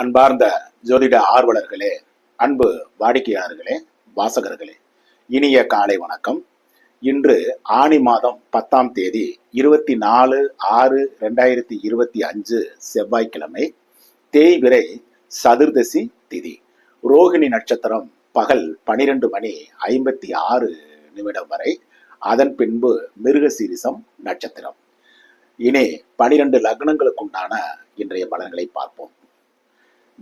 அன்பார்ந்த ஜோதிட ஆர்வலர்களே அன்பு வாடிக்கையாளர்களே வாசகர்களே இனிய காலை வணக்கம். இன்று ஆனி மாதம் பத்தாம் தேதி இருபத்தி நாலு ஆறு ரெண்டாயிரத்தி இருபத்தி அஞ்சு செவ்வாய்க்கிழமை தேய்விரை சதுர்தசி திதி. ரோகிணி நட்சத்திரம் பகல் பனிரெண்டு மணி ஐம்பத்தி ஆறு நிமிடம் வரை அதன் பின்பு மிருகசீரிசம் நட்சத்திரம். இனி பனிரெண்டு லக்னங்களுக்குண்டான இன்றைய பலன்களை பார்ப்போம்.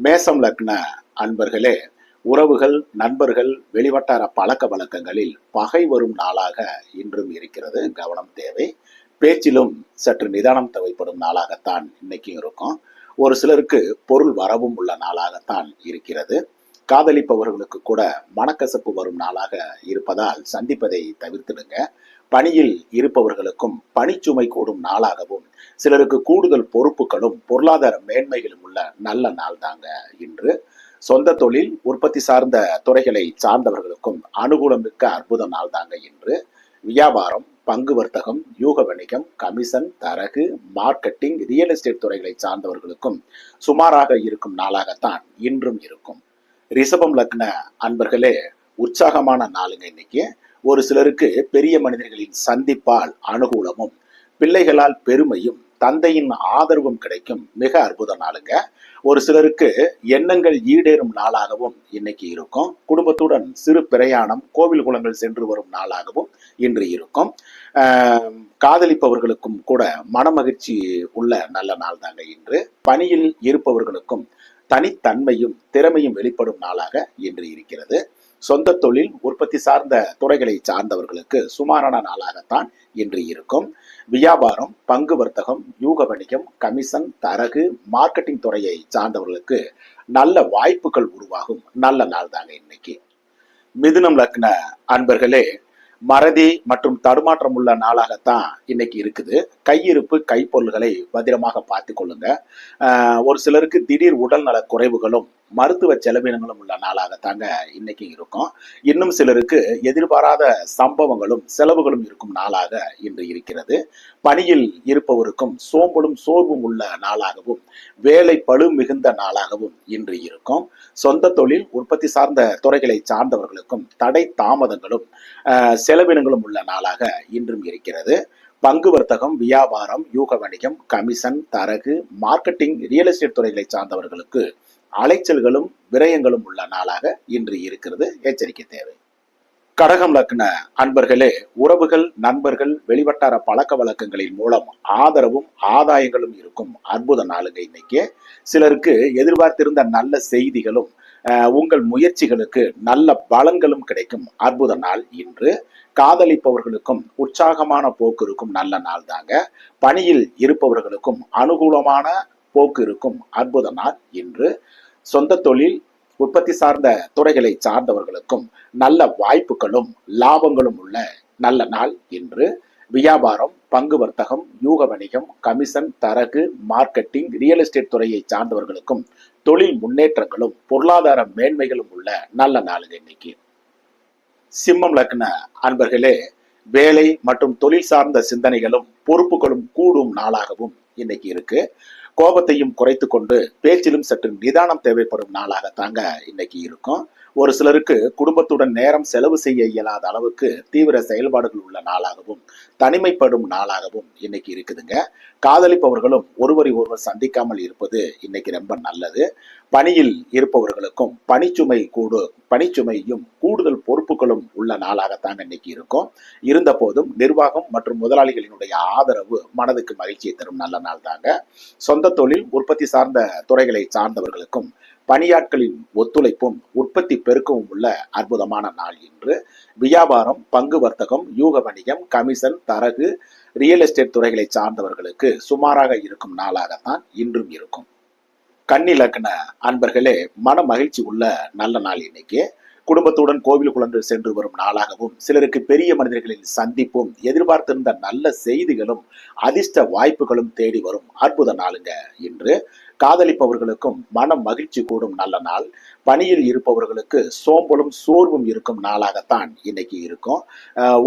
மேசம் லக்ன அன்பர்களே உறவுகள் நண்பர்கள் வெளிவட்டார பழக்க வழக்கங்களில் பகை வரும் நாளாக இன்றும் இருக்கிறது. கவனம் தேவை. பேச்சிலும் சற்று நிதானம் தேவைப்படும் நாளாகத்தான் இன்னைக்கும் இருக்கும். ஒரு சிலருக்கு பொருள் வரவும் உள்ள நாளாகத்தான் இருக்கிறது. காதலிப்பவர்களுக்கு கூட மனக்கசப்பு வரும் நாளாக இருப்பதால் சந்திப்பதை தவிர்த்திடுங்க. பணியில் இருப்பவர்களுக்கும் பணிச்சுமை கூடும் நாளாகவும் சிலருக்கு கூடுதல் பொறுப்புகளும் பொருளாதார மேன்மைகளும் உள்ள நல்ல நாள் தாங்க இன்று. சொந்த தொழில் உற்பத்தி சார்ந்த துறைகளை சார்ந்தவர்களுக்கும் அனுகூலமிக்க அற்புத நாள் தாங்க இன்று. வியாபாரம் பங்கு வர்த்தகம் யூக வணிகம் கமிஷன் தரகு மார்க்கெட்டிங் ரியல் எஸ்டேட் துறைகளை சார்ந்தவர்களுக்கும் சுமாராக இருக்கும் நாளாகத்தான் இன்றும் இருக்கும். ரிஷபம் லக்ன அன்பர்களே உற்சாகமான நாளுங்க இன்னைக்கு. ஒரு சிலருக்கு பெரிய மனிதர்களின் சந்திப்பால் அனுகூலமும் பிள்ளைகளால் பெருமையும் தந்தையின் ஆதரவும் கிடைக்கும். மிக அற்புத நாளுங்க. ஒரு சிலருக்கு எண்ணங்கள் ஈடேறும் நாளாகவும் இன்னைக்கு இருக்கும். குடும்பத்துடன் சிறு பிரயாணம் கோவில் குளங்கள் சென்று வரும் நாளாகவும் இன்று இருக்கும். ஆஹ் காதலிப்பவர்களுக்கும் கூட மனமகிழ்ச்சி உள்ள நல்ல நாள் தாங்க இன்று. பணியில் இருப்பவர்களுக்கும் தனித்தன்மையும் திறமையும் வெளிப்படும் நாளாக இன்று இருக்கிறது. சொந்த தொழில் உற்பத்தி சார்ந்த துறைகளை சார்ந்தவர்களுக்கு சுமாரான நாளாகத்தான் இன்று இருக்கும். வியாபாரம் பங்கு வர்த்தகம் யூக வணிகம் கமிஷன் தரகு மார்க்கெட்டிங் துறையை சார்ந்தவர்களுக்கு நல்ல வாய்ப்புகள் உருவாகும். நல்ல நாள் தாங்க இன்னைக்கு. மிதுனம் லக்ன அன்பர்களே மறதி மற்றும் தடுமாற்றம் உள்ள நாளாகத்தான் இன்னைக்கு இருக்குது. கையிருப்பு கைப்பொருள்களை பத்திரமாக பார்த்து கொள்ளுங்க. ஒரு சிலருக்கு திடீர் உடல்நல குறைவுகளும் மருத்துவ செலவினங்களும் உள்ள நாளாகத்தாங்க இன்னைக்கு இருக்கும். இன்னும் சிலருக்கு எதிர்பாராத சம்பவங்களும் செலவுகளும் இருக்கும் நாளாக இன்று இருக்கிறது. பணியில் இருப்பவருக்கும் சோம்பலும் சோர்வும் உள்ள நாளாகவும் வேலை பளு மிகுந்த நாளாகவும் இன்று இருக்கும். சொந்த தொழில் உற்பத்தி சார்ந்த துறைகளை சார்ந்தவர்களுக்கும் தடை தாமதங்களும் செலவினங்களும் உள்ள நாளாக இன்றும் இருக்கிறது. பங்கு வர்த்தகம் வியாபாரம் யூக வணிகம் கமிஷன் தரகு மார்க்கெட்டிங் ரியல் எஸ்டேட் துறைகளை சார்ந்தவர்களுக்கு அலைச்சல்களும் விரயங்களும் உள்ள நாளாக இன்று இருக்கிறது. எச்சரிக்கை தேவை. கடகம் லக்ன அன்பர்களே உறவுகள் நண்பர்கள் வெளிவட்டார பழக்க வழக்கங்களின் மூலம் ஆதரவும் ஆதாயங்களும் இருக்கும் அற்புத நாளுங்க இன்னைக்கு. சிலருக்கு எதிர்பார்த்திருந்த நல்ல செய்திகளும் உங்கள் முயற்சிகளுக்கு நல்ல பலன்களும் கிடைக்கும் அற்புத நாள் இன்று. காதலிப்பவர்களுக்கும் உற்சாகமான போக்கு இருக்கும் நல்ல நாள் தாங்க பணியில் இருப்பவர்களுக்கும் அனுகூலமான போக்கு இருக்கும். அற்புத நாள் இன்று. சொந்த தொழில் உற்பத்தி சார்ந்த துறைகளை சார்ந்தவர்களுக்கும் நல்ல வாய்ப்புகளும் லாபங்களும் உள்ள நல்ல நாள் இன்று. வியாபாரம் பங்கு வர்த்தகம் யூக வணிகம் கமிஷன் தரகு மார்க்கெட்டிங் ரியல் எஸ்டேட் துறையை சார்ந்தவர்களுக்கும் தொழில் முன்னேற்றங்களும் பொருளாதார மேன்மைகளும் உள்ள நல்ல நாளுங்க இன்னைக்கு. சிம்மம் லக்ன அன்பர்களே வேலை மற்றும் தொழில் சார்ந்த சிந்தனைகளும் பொறுப்புகளும் கூடும் நாளாகவும் இன்னைக்கு இருக்கு. கோபத்தையும் குறைத்து கொண்டு பேச்சிலும் சற்று நிதானம் தேவைப்படும் நாளாக தாங்க இன்னைக்கு இருக்கும். ஒரு சிலருக்கு குடும்பத்துடன் நேரம் செலவு செய்ய இயலாத அளவுக்கு தீவிர செயல்பாடுகள் உள்ள நாளாகவும் தனிமைப்படும் நாளாகவும் இன்னைக்கு இருக்குதுங்க. காதலிப்பவர்களும் ஒருவரை ஒருவர் சந்திக்காமல் இருப்பது இன்னைக்கு ரொம்ப நல்லது. பணியில் இருப்பவர்களுக்கும் பணிச்சுமை கூடு பணிச்சுமையும் கூடுதல் பொறுப்புகளும் உள்ள நாளாகத்தான் இன்னைக்கு இருக்கும். இருந்த போதும் நிர்வாகம் மற்றும் முதலாளிகளினுடைய ஆதரவு மனதுக்கு மகிழ்ச்சியை தரும் நல்ல நாள் தாங்க சொந்த தொழில் உற்பத்தி சார்ந்த துறைகளை சார்ந்தவர்களுக்கும் பணியாட்களின் ஒத்துழைப்பும் உற்பத்தி பெருக்கமும் உள்ள அற்புதமான நாள் இன்று. வியாபாரம் பங்கு வர்த்தகம் யூக வணிகம் கமிஷன் தரகு ரியல் எஸ்டேட் துறைகளை சார்ந்தவர்களுக்கு சுமாராக இருக்கும் நாளாகத்தான் இன்றும் இருக்கும். கன்னி அன்பர்களே மன மகிழ்ச்சி உள்ள நல்ல நாள் இன்னைக்கு. குடும்பத்துடன் கோவில் குழந்தை சென்று வரும் நாளாகவும் சிலருக்கு பெரிய மனிதர்களின் சந்திப்பும் எதிர்பார்த்திருந்த நல்ல செய்திகளும் அதிர்ஷ்ட வாய்ப்புகளும் தேடி வரும் அற்புத நாளுங்க இன்று. காதலிப்பவர்களுக்கும் மனம் மகிழ்ச்சி கூடும் நல்ல நாள். பணியில் இருப்பவர்களுக்கு சோம்பலும் சோர்வும் இருக்கும் நாளாகத்தான் இன்னைக்கு இருக்கும்.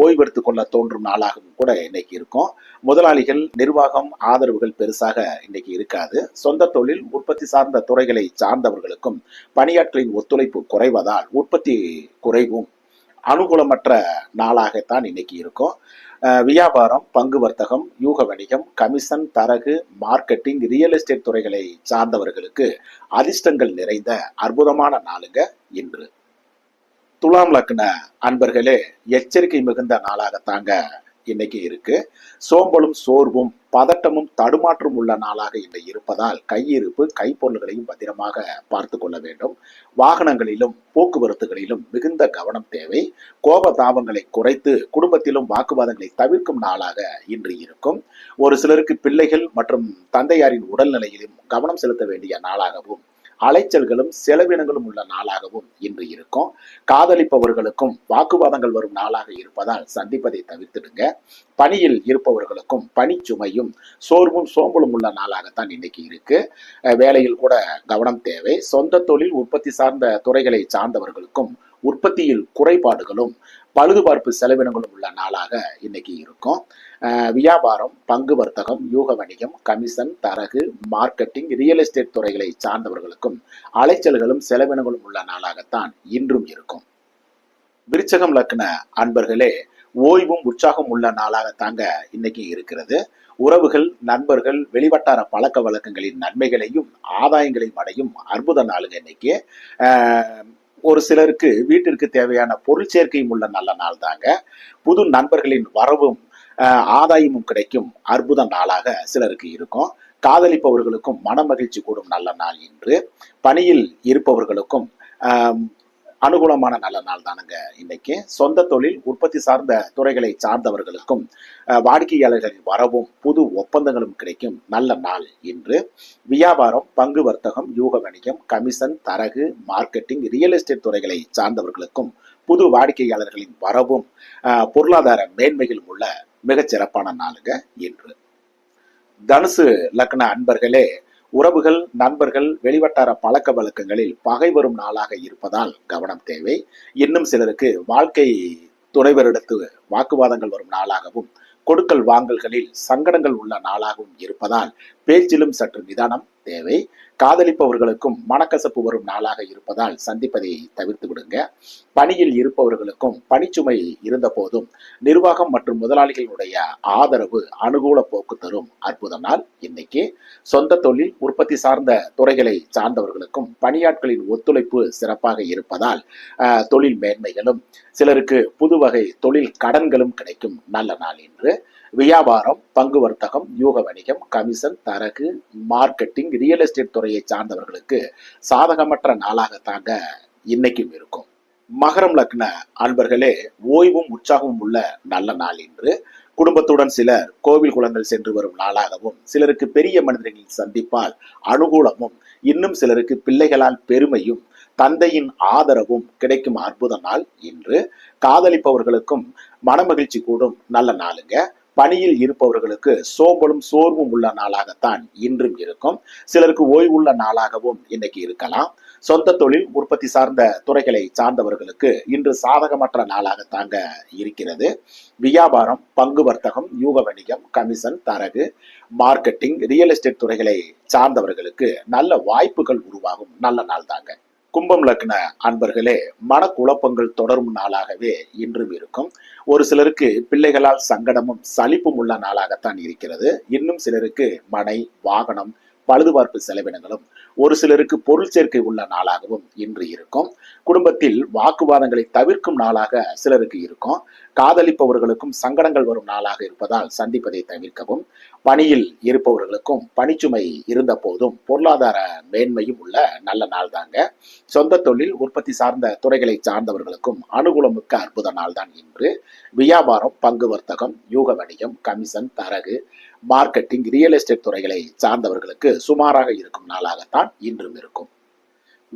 ஓய்வெடுத்து கொள்ள தோன்றும் நாளாகவும் கூட இன்னைக்கு இருக்கும். முதலாளிகள் நிர்வாகம் ஆதரவுகள் பெருசாக இன்னைக்கு இருக்காது. சொந்த தொழில் உற்பத்தி சார்ந்த துறைகளை சார்ந்தவர்களுக்கும் பணியாட்களின் ஒத்துழைப்பு குறைவதால் உற்பத்தி குறைவும். அனுகூலமற்ற நாளாகத்தான் இன்னைக்கு இருக்கும். வியாபாரம் பங்கு வர்த்தகம் யூக வணிகம் கமிஷன் தரகு மார்க்கெட்டிங் ரியல் எஸ்டேட் துறைகளை சார்ந்தவர்களுக்கு அதிர்ஷ்டங்கள் நிறைந்த அற்புதமான நாளுங்க இன்று. துலாம் லக்ன அன்பர்களே எச்சரிக்கை மிகுந்த நாளாகத்தாங்க இன்னைக்கு இருக்கு. சோம்பலும் சோர்வும் பதட்டமும் தடுமாற்றம் உள்ள நாளாக இன்று இருப்பதால் கையிருப்பு கைப்பொருள்களையும் பத்திரமாக பார்த்து கொள்ள வேண்டும். வாகனங்களிலும் போக்குவரத்துகளிலும் மிகுந்த கவனம் தேவை. கோப தாபங்களை குறைத்து குடும்பத்திலும் வாக்குவாதங்களை தவிர்க்கும் நாளாக இன்று இருக்கும். ஒரு சிலருக்கு பிள்ளைகள் மற்றும் தந்தையாரின் உடல்நிலையிலும் கவனம் செலுத்த வேண்டிய நாளாகவும் அலைச்சல்களும் செலவினங்களும் உள்ள நாளாகவும் இன்று இருக்கும். காதலிப்பவர்களுக்கும் வாக்குவாதங்கள் வரும் நாளாக இருப்பதால் சந்திப்பதை தவிர்த்துடுங்க. பணியில் இருப்பவர்களுக்கும் பணிச்சுமையும் சோர்வும் சோம்பலும் உள்ள நாளாகத்தான் இன்னைக்கு இருக்கு. வேலையில் கூட கவனம் தேவை. சொந்த தொழில் உற்பத்தி சார்ந்த துறைகளை சார்ந்தவர்களுக்கும் உற்பத்தியில் குறைபாடுகளும் பழுதுபார்ப்பு செலவினங்களும் உள்ள நாளாக இன்னைக்கு இருக்கும். அஹ் வியாபாரம் பங்கு வர்த்தகம் யூக வணிகம் கமிஷன் தரகு மார்க்கெட்டிங் ரியல் எஸ்டேட் துறைகளை சார்ந்தவர்களுக்கும் அலைச்சல்களும் செலவினங்களும் உள்ள நாளாகத்தான் இன்றும் இருக்கும். விருச்சகம் லக்ன அன்பர்களே ஓய்வும் உற்சாகம் உள்ள நாளாக தாங்க இன்னைக்கு இருக்கிறது. உறவுகள் நண்பர்கள் வெளிவட்டார பழக்க வழக்கங்களின் நன்மைகளையும் ஆதாயங்களையும் அடையும் அற்புத நாளுங்க இன்னைக்கு. ஒரு சிலருக்கு வீட்டிற்கு தேவையான பொருள் சேர்க்கையும் உள்ள நல்ல நாள் தாங்க. புது நண்பர்களின் வரவும் ஆதாயமும் கிடைக்கும் அற்புத நாளாக சிலருக்கு இருக்கும். காதலிப்பவர்களுக்கும் மன மகிழ்ச்சி கூடும் நல்ல நாள் இன்று. பணியில் இருப்பவர்களுக்கும் அனுகூலமான நல்ல நாள் தானுங்க இன்னைக்கு. சொந்த தொழில் உற்பத்தி சார்ந்த துறைகளை சார்ந்தவர்களுக்கும் வாடிக்கையாளர்களின் வரவும் புது ஒப்பந்தங்களும் கிடைக்கும். நல்ல நாள் இன்று. வியாபாரம் பங்கு வர்த்தகம் யூக வணிகம் கமிஷன் தரகு மார்க்கெட்டிங் ரியல் எஸ்டேட் துறைகளை சார்ந்தவர்களுக்கும் புது வாடிக்கையாளர்களின் வரவும் பொருளாதார மேன்மையிலும் உள்ள மிகச் சிறப்பான நாளுங்க இன்று. தனுசு லக்ன அன்பர்களே உறவுகள் நண்பர்கள் வெளிவட்டார பழக்க வழக்கங்களில் பகை வரும் நாளாக இருப்பதால் கவனம் தேவை. இன்னும் சிலருக்கு வாழ்க்கை துணைவரிடத்து வாக்குவாதங்கள் வரும் நாளாகவும் கொடுக்கல் வாங்கல்களில் சங்கடங்கள் உள்ள நாளாகவும் இருப்பதால் பேச்சிலும் சற்று நிதானம் தேவை. காதலிப்பவர்களுக்கும் மனக்கசப்பு வரும் நாளாக இருப்பதால் சந்திப்பதை தவிர்த்து விடுங்க. பணியில் இருப்பவர்களுக்கும் பணிச்சுமை இருந்த போதும் நிர்வாகம் மற்றும் முதலாளிகளுடைய ஆதரவு அனுகூல போக்கு தரும் அற்புத நாள் இன்னைக்கு. சொந்த தொழில் உற்பத்தி சார்ந்த துறைகளை சார்ந்தவர்களுக்கும் பணியாட்களின் ஒத்துழைப்பு சிறப்பாக இருப்பதால் ஆஹ், தொழில் மேன்மைகளும் சிலருக்கு புது வகை தொழில் கடன்களும் கிடைக்கும் நல்ல நாள் இன்று. வியாபாரம் பங்கு வர்த்தகம் யூக வணிகம் கமிஷன் தரகு மார்க்கெட்டிங் ரியல் எஸ்டேட் துறையை சார்ந்தவர்களுக்கு சாதகமற்ற நாளாகத்தாங்க இன்னைக்கும் இருக்கும். மகரம் லக்ன அன்பர்களே ஓய்வும் உற்சாகமும் உள்ள நல்ல நாள் இன்று. குடும்பத்துடன் சிலர் கோவில் குளங்கள் சென்று வரும் நாளாகவும் சிலருக்கு பெரிய மனிதர்களின் சந்திப்பால் அனுகூலமும் இன்னும் சிலருக்கு பிள்ளைகளால் பெருமையும் தந்தையின் ஆதரவும் கிடைக்கும் அற்புத நாள் இன்று. காதலிப்பவர்களுக்கும் மனமகிழ்ச்சி கூடும் நல்ல நாளுங்க. பணியில் இருப்பவர்களுக்கு சோம்பலும் சோர்வும் உள்ள நாளாகத்தான் இன்றும் இருக்கும். சிலருக்கு ஓய்வுள்ள நாளாகவும் இன்னைக்கு இருக்கலாம். சொந்த தொழில் உற்பத்தி சார்ந்த துறைகளை சார்ந்தவர்களுக்கு இன்று சாதகமற்ற நாளாக தாங்க இருக்கிறது. வியாபாரம் பங்கு வர்த்தகம் யூக வணிகம் கமிஷன் தரகு மார்க்கெட்டிங் ரியல் எஸ்டேட் துறைகளை சார்ந்தவர்களுக்கு நல்ல வாய்ப்புகள் உருவாகும். நல்ல நாள் தாங்க. கும்பம் லக்ன அன்பர்களே மனக்குழப்பங்கள் தொடரும் நாளாகவே இன்றும் இருக்கும். ஒரு சிலருக்கு பிள்ளைகளால் சங்கடமும் சலிப்பும் உள்ள நாளாகத்தான் இருக்கிறது. இன்னும் சிலருக்கு மனை வாகனம் பழுதுபார்ப்பு செலவினங்களும் ஒரு சிலருக்கு பொருள் சேர்க்கை உள்ள நாளாகவும் இன்று இருக்கும். குடும்பத்தில் வாக்குவாதங்களை தவிர்க்கும் நாளாக சிலருக்கு இருக்கும். காதலிப்பவர்களுக்கும் சங்கடங்கள் வரும் நாளாக இருப்பதால் சந்திப்பதை தவிர்க்கவும் பணியில் இருப்பவர்களுக்கும் பணிச்சுமை இருந்த போதும் பொருளாதார மேன்மையும் உள்ள நல்ல நாள் தாங்க. சொந்த தொழில் உற்பத்தி சார்ந்த துறைகளை சார்ந்தவர்களுக்கும் அனுகூலமிக்க அற்புத நாள் தான் இன்று. வியாபாரம் பங்கு வர்த்தகம் யூக வணிகம் கமிஷன் தரகு மார்க்கெட்டிங் ரியல் எஸ்டேட் துறைகளை சார்ந்தவர்களுக்கு சுமாராக இருக்கும் நாளாகத்தான் இன்றும் இருக்கும்.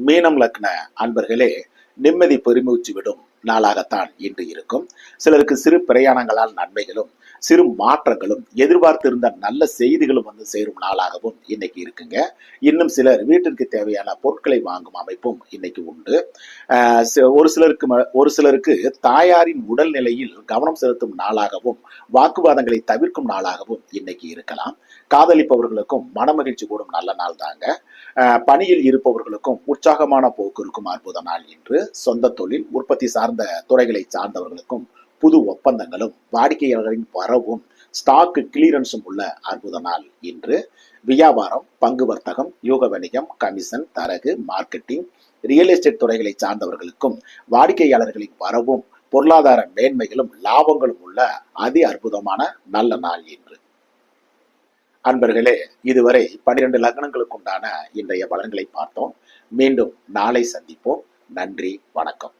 மீனம் லக்ன அன்பர்களே நிம்மதி பெருமூச்சு விடும் நாளாகத்தான் இன்று இருக்கும். சிலருக்கு சிறு பிரயாணங்களால் நன்மைகளும் சிறு மாற்றங்களும் எதிர்பார்த்திருந்த நல்ல செய்திகளும் வந்து சேரும் நாளாகவும் இன்னைக்கு இருக்குங்க. இன்னும் சிலர் வீட்டிற்கு தேவையான பொருட்களை வாங்கும் அமைப்பும் இன்னைக்கு உண்டு. ஆஹ் ஒரு சிலருக்கு ம- ஒரு சிலருக்கு தாயாரின் உடல்நிலையில் கவனம் செலுத்தும் நாளாகவும் வாக்குவாதங்களை தவிர்க்கும் நாளாகவும் இன்னைக்கு இருக்கலாம். காதலிப்பவர்களுக்கும் மனமகிழ்ச்சி கூடும் நல்ல நாள் தாங்க. பணியில் இருப்பவர்களுக்கும் உற்சாகமான போக்கு இருக்கும் அற்புத நாள் என்று சொந்த தொழில் உற்பத்தி சார்ந்த துறைகளை சார்ந்தவர்களுக்கும் புது ஒப்பந்தங்களும் வாடிக்கையாளர்களின் வரவும் ஸ்டாக்கு கிளியரன்ஸும் உள்ள அற்புத நாள் இன்று வியாபாரம் பங்கு வர்த்தகம் யூக வணிகம் கமிஷன் தரகு மார்க்கெட்டிங் ரியல் எஸ்டேட் துறைகளை சார்ந்தவர்களுக்கும் வாடிக்கையாளர்களின் வரவும் பொருளாதார மேன்மைகளும் லாபங்களும் உள்ள அதி அற்புதமான நல்ல நாள் இன்று. அன்பர்களே இதுவரை பனிரெண்டு லக்னங்களுக்குண்டான இன்றைய பலன்களை பார்த்தோம். மீண்டும் நாளை சந்திப்போம். நன்றி வணக்கம்.